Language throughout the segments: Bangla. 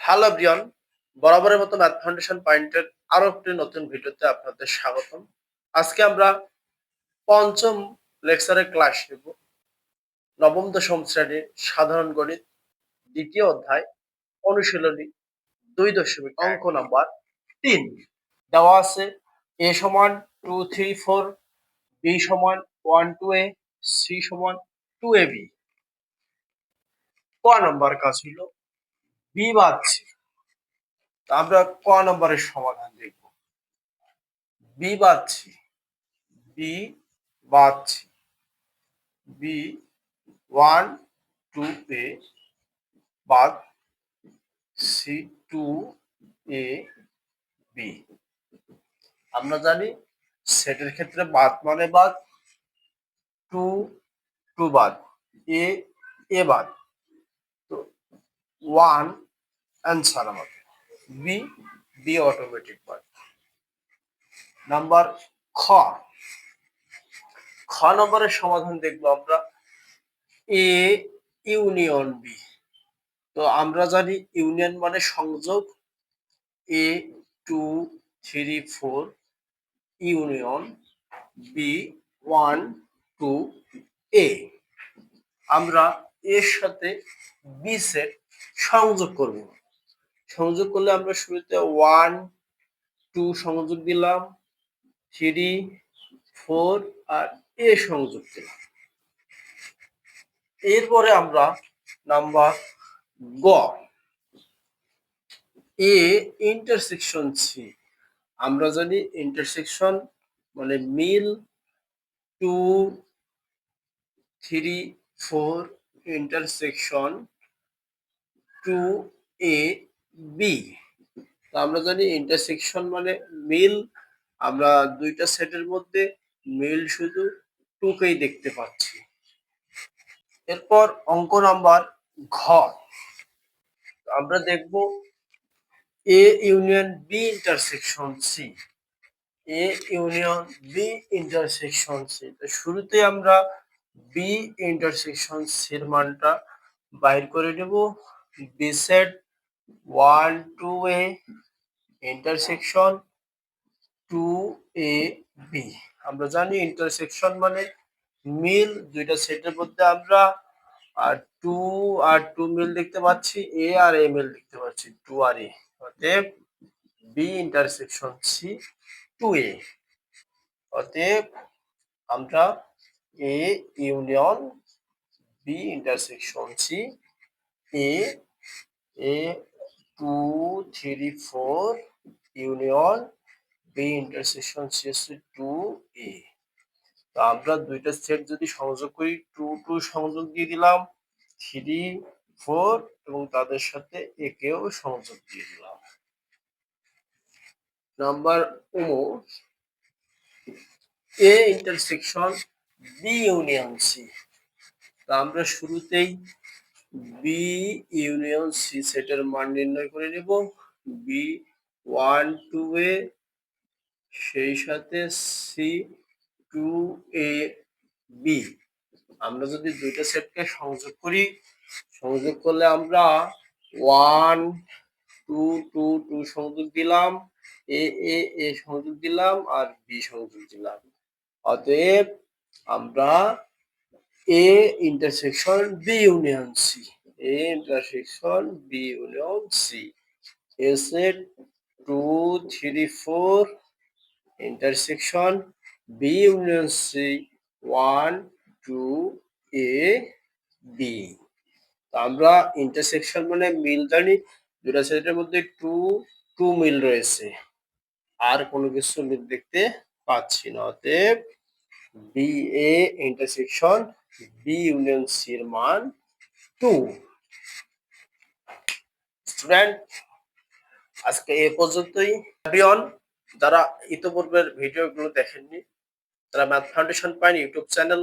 হ্যালো ব্রিয়ন বরাবরের মতো ম্যাথ ফাউন্ডেশন পয়েন্টের আরও একটি নতুন ভিডিওতে আপনাদের স্বাগতম। আজকে আমরা পঞ্চম লেকচারের ক্লাস নেব। নবম দশম শ্রেণির সাধারণ গণিত, দ্বিতীয় অধ্যায়, অনুশীলনী দুই দশমিক অঙ্ক নাম্বার তিন। দেওয়া আছে এ সমান টু থ্রি ফোর, বি সমান ওয়ান টু এ, সি সমান টু এ বি। ক নাম্বার কাজ হলো বি বাদছি তা আমরা ক নম্বরের সমাধান দেখব? বি বাদছি বি বাদছি বি ওয়ান, টু এ বাদ, সি টু এ বি। আমরা জানি সেটের ক্ষেত্রে বাদ মানে বাদ, টু টু বাদ, এ এ বাদ। ওয়ান অ্যান্সার আমাদের বি বি অটোমেটিক বাদ নাম্বার খ। খ নম্বরের সমাধান দেখব আমরা। এ ইউনিয়ন বি তো আমরা জানি ইউনিয়ন মানে সংযোগ। A two three four union B one two A আমরা এর সাথে বি সেট সংযোগ করব। সংযোগ করলে আমরা শুরুতে ওয়ান টু সংযোগ দিলাম থ্রি ফোর আর এ সংযোগ দিলাম। এরপরে আমরা নাম্বার গ এ ইন্টারসেকশন সি আমরা জানি ইন্টারসেকশন মানে মিল two three four intersection two A B আমরা জানি ইন্টারসেকশন মানে মিল আমরা দুইটা সেটের মধ্যে মিল শুধু টুকেই দেখতে পাচ্ছি। এরপর অঙ্ক নাম্বার ঘ আমরা দেখব A union B intersection C A union B intersection C তো শুরুতে আমরা বি ইন্টারসেকশন সির মানটা বাইর করে নেব। Set one, two A intersection two A B. আমরা জানি ইন্টারসেকশন মানে মিল, দুইটা সেটের মধ্যে আমরা, আর টু আর টু মিল দেখতে পাচ্ছি, এ আর এ মিল দেখতে পাচ্ছি, টু আর এ। অতএব B intersection C two A. অতএব আমরা A, union, B intersection C, A A two three four union B intersection C two A তো আমরা দুইটা সেট যদি সংযোগ করি টু টু সংযোগ দিয়ে দিলাম থ্রি ফোর এবং তাদের সাথে একেও সংযোগ দিয়ে দিলাম। Number O A intersection B union C তা আমরা শুরুতেই বি ইউনিয়ন সি সেটের মান নির্ণয় করে নেব। বি ওয়ান টু এ, সেই সাথে সি টু এ বি আমরা যদি দুইটা সেটকে সংযোগ করি, সংযোগ করলে আমরা ওয়ান টু টু টু সংযোগ দিলাম। এ এ এ সংযোগ দিলাম আর বি সংযোগ দিলাম। অতএব আমরা A intersection B union C A intersection B union C is A two three four intersection B union C one two A B আমরা ইন্টারসেকশন মানে মিল জানি, দুটা সেটের মধ্যে টু টু মিল রয়েছে। আর কোনো কিছু মিল দেখতে পাচ্ছি না। অতএব B A intersection B union C এর মান টু স্টুডেন্ট আজকে এ পর্যন্তই। যারা ইতোপূর্বের ভিডিওগুলো দেখেননি তারা Math Foundation Point YouTube channel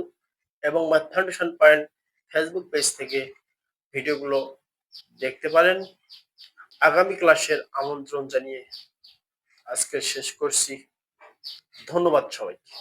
এবং Math Foundation Point Facebook page থেকে ভিডিওগুলো দেখতে পারেন। আগামী ক্লাসের আমন্ত্রণ জানিয়ে আজকে শেষ করছি। ধন্যবাদ সবাইকে।